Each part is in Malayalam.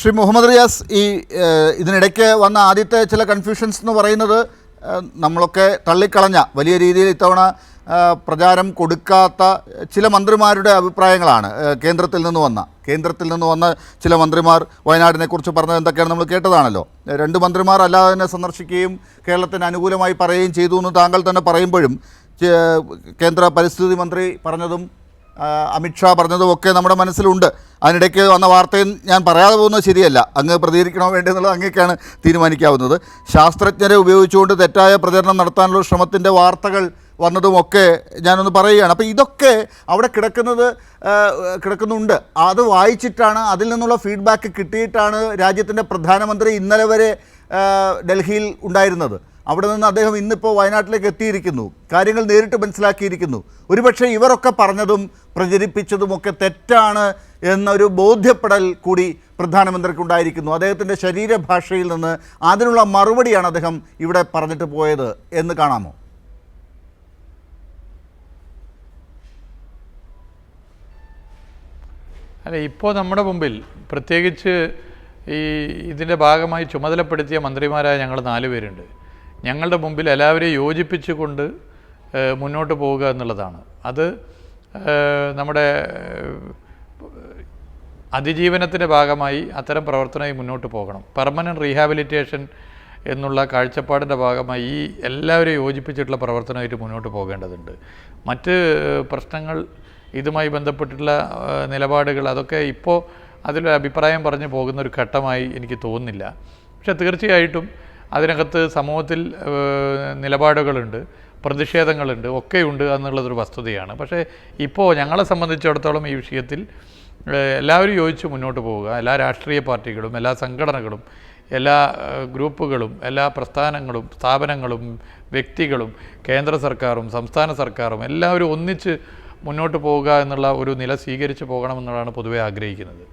ശ്രീ മുഹമ്മദ് റിയാസ് ഈ ഇതിനിടയ്ക്ക് വന്ന ആദ്യത്തെ ചില കൺഫ്യൂഷൻസ് എന്ന് പറയുന്നത് നമ്മളൊക്കെ തള്ളിക്കളഞ്ഞ വലിയ രീതിയിൽ ഇത്തവണ പ്രചാരം കൊടുക്കാത്ത ചില മന്ത്രിമാരുടെ അഭിപ്രായങ്ങളാണ് കേന്ദ്രത്തിൽ നിന്ന് വന്ന. കേന്ദ്രത്തിൽ നിന്ന് വന്ന ചില മന്ത്രിമാർ വയനാടിനെക്കുറിച്ച് പറഞ്ഞത് എന്തൊക്കെയാണ് നമ്മൾ കേട്ടതാണല്ലോ. രണ്ട് മന്ത്രിമാർ അല്ലാതെ തന്നെ സന്ദർശിക്കുകയും കേരളത്തിന് അനുകൂലമായി പറയുകയും ചെയ്തു എന്ന് താങ്കൾ തന്നെ പറയുമ്പോഴും കേന്ദ്ര പരിസ്ഥിതി മന്ത്രി പറഞ്ഞതും അമിത്ഷാ പറഞ്ഞതും ഒക്കെ നമ്മുടെ മനസ്സിലുണ്ട്. അതിനിടയ്ക്ക് വന്ന വാർത്തയും ഞാൻ പറയാതെ പോകുന്നത് ശരിയല്ല. അങ്ങ് പ്രതികരിക്കണോ വേണ്ടെന്നുള്ളത് അങ്ങേക്കാണ് തീരുമാനിക്കാവുന്നത്. ശാസ്ത്രജ്ഞരെ ഉപയോഗിച്ചുകൊണ്ട് തെറ്റായ പ്രചരണം നടത്താനുള്ള ശ്രമത്തിന്റെ വാർത്തകൾ വന്നതുമൊക്കെ ഞാനൊന്ന് പറയുകയാണ്. അപ്പോൾ ഇതൊക്കെ അവിടെ കിടക്കുന്നത് കിടക്കുന്നുണ്ട്. അത് വായിച്ചിട്ടാണ് അതിൽ നിന്നുള്ള ഫീഡ്ബാക്ക് കിട്ടിയിട്ടാണ് രാജ്യത്തിന്റെ പ്രധാനമന്ത്രി ഇന്നലെ വരെ ഡൽഹിയിൽ ഉണ്ടായിരുന്നത്. അവിടെ നിന്ന് അദ്ദേഹം ഇന്നിപ്പോൾ വയനാട്ടിലേക്ക് എത്തിയിരിക്കുന്നു. കാര്യങ്ങൾ നേരിട്ട് മനസ്സിലാക്കിയിരിക്കുന്നു. ഒരുപക്ഷെ ഇവരൊക്കെ പറഞ്ഞതും പ്രചരിപ്പിച്ചതുമൊക്കെ തെറ്റാണ് എന്നൊരു ബോധ്യപ്പെടൽ കൂടി പ്രധാനമന്ത്രിക്ക് ഉണ്ടായിരിക്കുന്നു അദ്ദേഹത്തിന്റെ ശരീരഭാഷയിൽ നിന്ന് അതിനുള്ള മറുപടിയാണ് അദ്ദേഹം ഇവിടെ പറഞ്ഞിട്ട് പോയത് എന്ന് കാണാമോ? അല്ല ഇപ്പോൾ നമ്മുടെ മുമ്പിൽ പ്രത്യേകിച്ച് ഈ ഇതിന്റെ ഭാഗമായി ചുമതലപ്പെടുത്തിയ മന്ത്രിമാരായ ഞങ്ങൾ നാല് പേരുണ്ട്. ഞങ്ങളുടെ മുമ്പിൽ എല്ലാവരെയും യോജിപ്പിച്ചുകൊണ്ട് മുന്നോട്ട് പോവുക എന്നുള്ളതാണ്. അത് നമ്മുടെ അതിജീവനത്തിന്റെ ഭാഗമായി അത്തരം പ്രവർത്തനമായി മുന്നോട്ട് പോകണം. പെർമനന്റ് റീഹാബിലിറ്റേഷൻ എന്നുള്ള കാഴ്ചപ്പാടിന്റെ ഭാഗമായി ഈ എല്ലാവരെയും യോജിപ്പിച്ചിട്ടുള്ള പ്രവർത്തനമായിട്ട് മുന്നോട്ട് പോകേണ്ടതുണ്ട്. മറ്റ് പ്രശ്നങ്ങൾ ഇതുമായി ബന്ധപ്പെട്ടിട്ടുള്ള നിലപാടുകൾ അതൊക്കെ ഇപ്പോൾ അതിലൊരു അഭിപ്രായം പറഞ്ഞു പോകുന്ന ഒരു ഘട്ടമായി എനിക്ക് തോന്നുന്നില്ല. പക്ഷെ തീർച്ചയായിട്ടും അതിനകത്ത് സമൂഹത്തിൽ നിലപാടുകളുണ്ട് പ്രതിഷേധങ്ങളുണ്ട് ഒക്കെയുണ്ട് എന്നുള്ളതൊരു വസ്തുതയാണ്. പക്ഷേ ഇപ്പോൾ ഞങ്ങളെ സംബന്ധിച്ചിടത്തോളം ഈ വിഷയത്തിൽ എല്ലാവരും യോജിച്ച് മുന്നോട്ട് പോവുക. എല്ലാ രാഷ്ട്രീയ പാർട്ടികളും എല്ലാ സംഘടനകളും എല്ലാ ഗ്രൂപ്പുകളും എല്ലാ പ്രസ്ഥാനങ്ങളും സ്ഥാപനങ്ങളും വ്യക്തികളും കേന്ദ്ര സർക്കാരും സംസ്ഥാന സർക്കാരും എല്ലാവരും ഒന്നിച്ച് മുന്നോട്ട് പോവുക എന്നുള്ള ഒരു നില സ്വീകരിച്ച് പോകണമെന്നുള്ളതാണ് പൊതുവെ ആഗ്രഹിക്കുന്നത്.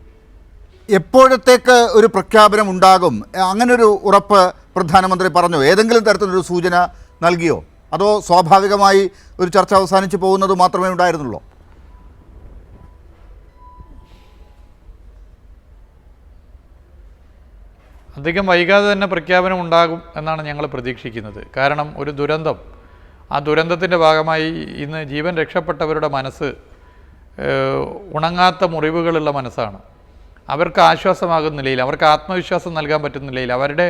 എപ്പോഴത്തേക്ക് ഒരു പ്രഖ്യാപനം ഉണ്ടാകും അങ്ങനൊരു ഉറപ്പ് പ്രധാനമന്ത്രി പറഞ്ഞു. ഏതെങ്കിലും തരത്തിലൊരു സൂചന നൽകിയോ? അതോ സ്വാഭാവികമായി ഒരു ചർച്ച അവസാനിച്ച് പോകുന്നത് മാത്രമേ ഉണ്ടായിരുന്നുള്ളൂ? അധികം വൈകാതെ തന്നെ പ്രഖ്യാപനം ഉണ്ടാകും എന്നാണ് ഞങ്ങൾ പ്രതീക്ഷിക്കുന്നത്. കാരണം ഒരു ദുരന്തം ആ ദുരന്തത്തിന്റെ ഭാഗമായി ഇന്ന് ജീവൻ രക്ഷപ്പെട്ടവരുടെ മനസ്സ് ഉണങ്ങാത്ത മുറിവുകളുള്ള മനസ്സാണ്. അവർക്ക് ആശ്വാസമാകുന്ന നിലയിൽ അവർക്ക് ആത്മവിശ്വാസം നൽകാൻ പറ്റുന്ന നിലയിൽ അവരുടെ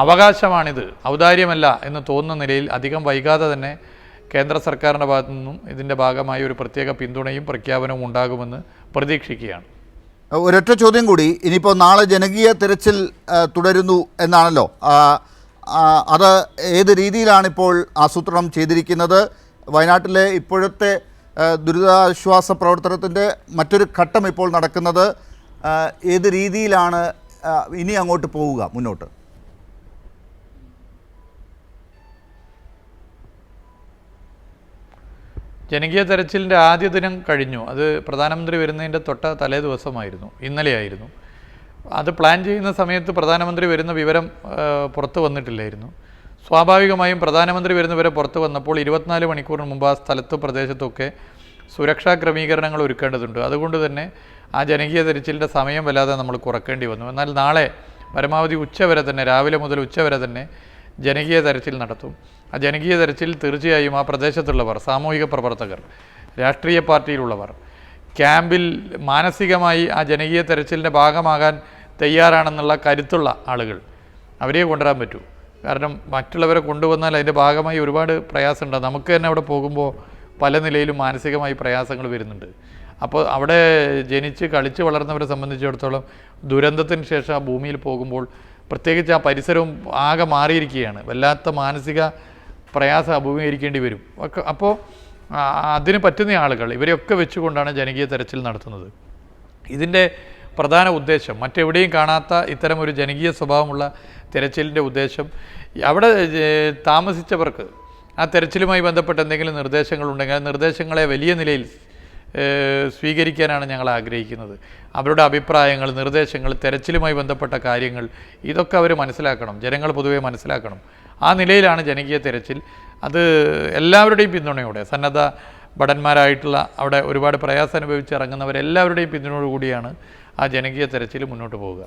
അവകാശമാണിത്. ഔദാര്യമല്ല എന്ന് തോന്നുന്ന നിലയിൽ അധികം വൈകാതെ തന്നെ കേന്ദ്ര സർക്കാരിന്റെ ഭാഗത്തു നിന്നും ഇതിന്റെ ഭാഗമായി ഒരു പ്രത്യേക പിന്തുണയും പ്രഖ്യാപനവും ഉണ്ടാകുമെന്ന് പ്രതീക്ഷിക്കുകയാണ്. ഒരൊറ്റ ചോദ്യം കൂടി. ഇനിയിപ്പോൾ നാളെ ജനകീയ തിരച്ചിൽ തുടരുന്നു എന്നാണല്ലോ. അത് ഏത് രീതിയിലാണിപ്പോൾ ആസൂത്രണം ചെയ്തിരിക്കുന്നത്? വയനാട്ടിലെ ഇപ്പോഴത്തെ ദുരിതാശ്വാസ പ്രവർത്തനത്തിന്റെ മറ്റൊരു ഘട്ടം ഇപ്പോൾ നടക്കുന്നത്. ഏത് രീതിയിലാണ് ഇനി അങ്ങോട്ട് പോവുക മുന്നോട്ട്? ജനകീയ തെരച്ചിലിന്റെ ആദ്യ ദിനം കഴിഞ്ഞു. അത് പ്രധാനമന്ത്രി വരുന്നതിന്റെ തൊട്ട തലേ ദിവസമായിരുന്നു. ഇന്നലെയായിരുന്നു. അത് പ്ലാൻ ചെയ്യുന്ന സമയത്ത് പ്രധാനമന്ത്രി വരുന്ന വിവരം പുറത്തു വന്നിട്ടില്ലായിരുന്നു. സ്വാഭാവികമായും പ്രധാനമന്ത്രി വരുന്ന വിവരം പുറത്ത് വന്നപ്പോൾ ഇരുപത്തിനാല് മണിക്കൂറിന് മുമ്പ് ആ സ്ഥലത്തും പ്രദേശത്തുമൊക്കെ സുരക്ഷാ ക്രമീകരണങ്ങൾ ഒരുക്കേണ്ടതുണ്ട്. അതുകൊണ്ട് തന്നെ ആ ജനകീയ തെരച്ചിലിന്റെ സമയം വല്ലാതെ നമ്മൾ കുറക്കേണ്ടി വന്നു. എന്നാൽ നാളെ പരമാവധി ഉച്ചവരെ തന്നെ രാവിലെ മുതൽ ഉച്ചവരെ തന്നെ ജനകീയ തെരച്ചിൽ നടത്തും. ആ ജനകീയ തെരച്ചിൽ തീർച്ചയായും ആ പ്രദേശത്തുള്ളവർ സാമൂഹിക പ്രവർത്തകർ രാഷ്ട്രീയ പാർട്ടിയിലുള്ളവർ ക്യാമ്പിൽ മാനസികമായി ആ ജനകീയ തെരച്ചിലിന്റെ ഭാഗമാകാൻ തയ്യാറാണെന്നുള്ള കരുത്തുള്ള ആളുകൾ അവരെ കൊണ്ടുവരാൻ പറ്റൂ. കാരണം മറ്റുള്ളവരെ കൊണ്ടുവന്നാൽ അതിന്റെ ഭാഗമായി ഒരുപാട് പ്രയാസമുണ്ട്. നമുക്ക് തന്നെ അവിടെ പോകുമ്പോൾ പല നിലയിലും മാനസികമായി പ്രയാസങ്ങൾ വരുന്നുണ്ട്. അപ്പോൾ അവിടെ ജനിച്ച് കളിച്ച് വളർന്നവരെ സംബന്ധിച്ചിടത്തോളം ദുരന്തത്തിന് ശേഷം ആ ഭൂമിയിൽ പോകുമ്പോൾ പ്രത്യേകിച്ച് ആ പരിസരവും ആകെ മാറിയിരിക്കുകയാണ്. വല്ലാത്ത മാനസിക പ്രയാസം അഭിമുഖീകരിക്കേണ്ടി വരും. ഒക്കെ അപ്പോൾ അതിന് പറ്റുന്ന ആളുകൾ ഇവരെയൊക്കെ വെച്ചുകൊണ്ടാണ് ജനകീയ തെരച്ചിൽ നടത്തുന്നത്. ഇതിന്റെ പ്രധാന ഉദ്ദേശം മറ്റെവിടെയും കാണാത്ത ഇത്തരം ഒരു ജനകീയ സ്വഭാവമുള്ള തെരച്ചിലിന്റെ ഉദ്ദേശം അവിടെ താമസിച്ചവർക്ക് ആ തെരച്ചിലുമായി ബന്ധപ്പെട്ട് എന്തെങ്കിലും നിർദ്ദേശങ്ങളുണ്ടെങ്കിൽ ആ നിർദ്ദേശങ്ങളെ വലിയ നിലയിൽ സ്വീകരിക്കാനാണ് ഞങ്ങൾ ആഗ്രഹിക്കുന്നത്. അവരുടെ അഭിപ്രായങ്ങൾ നിർദ്ദേശങ്ങൾ തെരച്ചിലുമായി ബന്ധപ്പെട്ട കാര്യങ്ങൾ ഇതൊക്കെ അവർ മനസ്സിലാക്കണം. ജനങ്ങൾ പൊതുവെ മനസ്സിലാക്കണം. ആ നിലയിലാണ് ജനകീയ തെരച്ചിൽ. അത് എല്ലാവരുടെയും പിന്തുണയോടെ സന്നദ്ധ ഭടന്മാരായിട്ടുള്ള അവിടെ ഒരുപാട് പ്രയാസം അനുഭവിച്ച് ഇറങ്ങുന്നവരെല്ലാവരുടെയും പിന്തുണയോടുകൂടിയാണ് ആ ജനകീയ തെരച്ചിൽ മുന്നോട്ട് പോവുക.